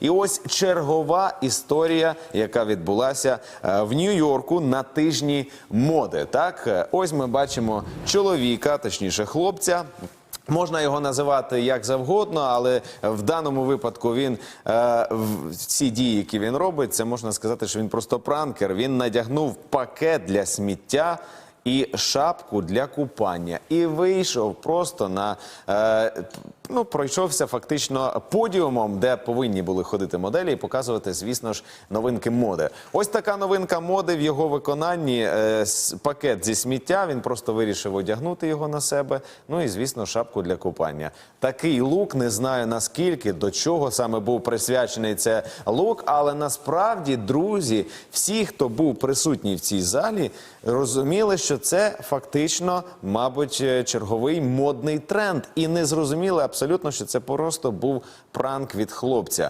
І ось чергова історія, яка відбулася е, в Нью-Йорку на тижні моди. Так, Е, ось ми бачимо чоловіка, точніше хлопця. Можна його називати як завгодно, але в даному випадку він е, всі дії, які він робить, це можна сказати, що він просто пранкер. Він надягнув пакет для сміття. І шапку для купання, і вийшов просто на е, ну пройшовся фактично подіумом, де повинні були ходити моделі і показувати, звісно ж, новинки моди. Ось така новинка моди в його виконанні. Е, пакет зі сміття. Він просто вирішив одягнути його на себе. Ну і звісно, шапку для купання. Такий лук не знаю наскільки до чого саме був присвячений це лук, але насправді, друзі, всі, хто був присутній в цій залі, розуміли, що це фактично, мабуть, е, черговий модний тренд, і не зрозуміли абсолютно, що це просто був пранк від хлопця.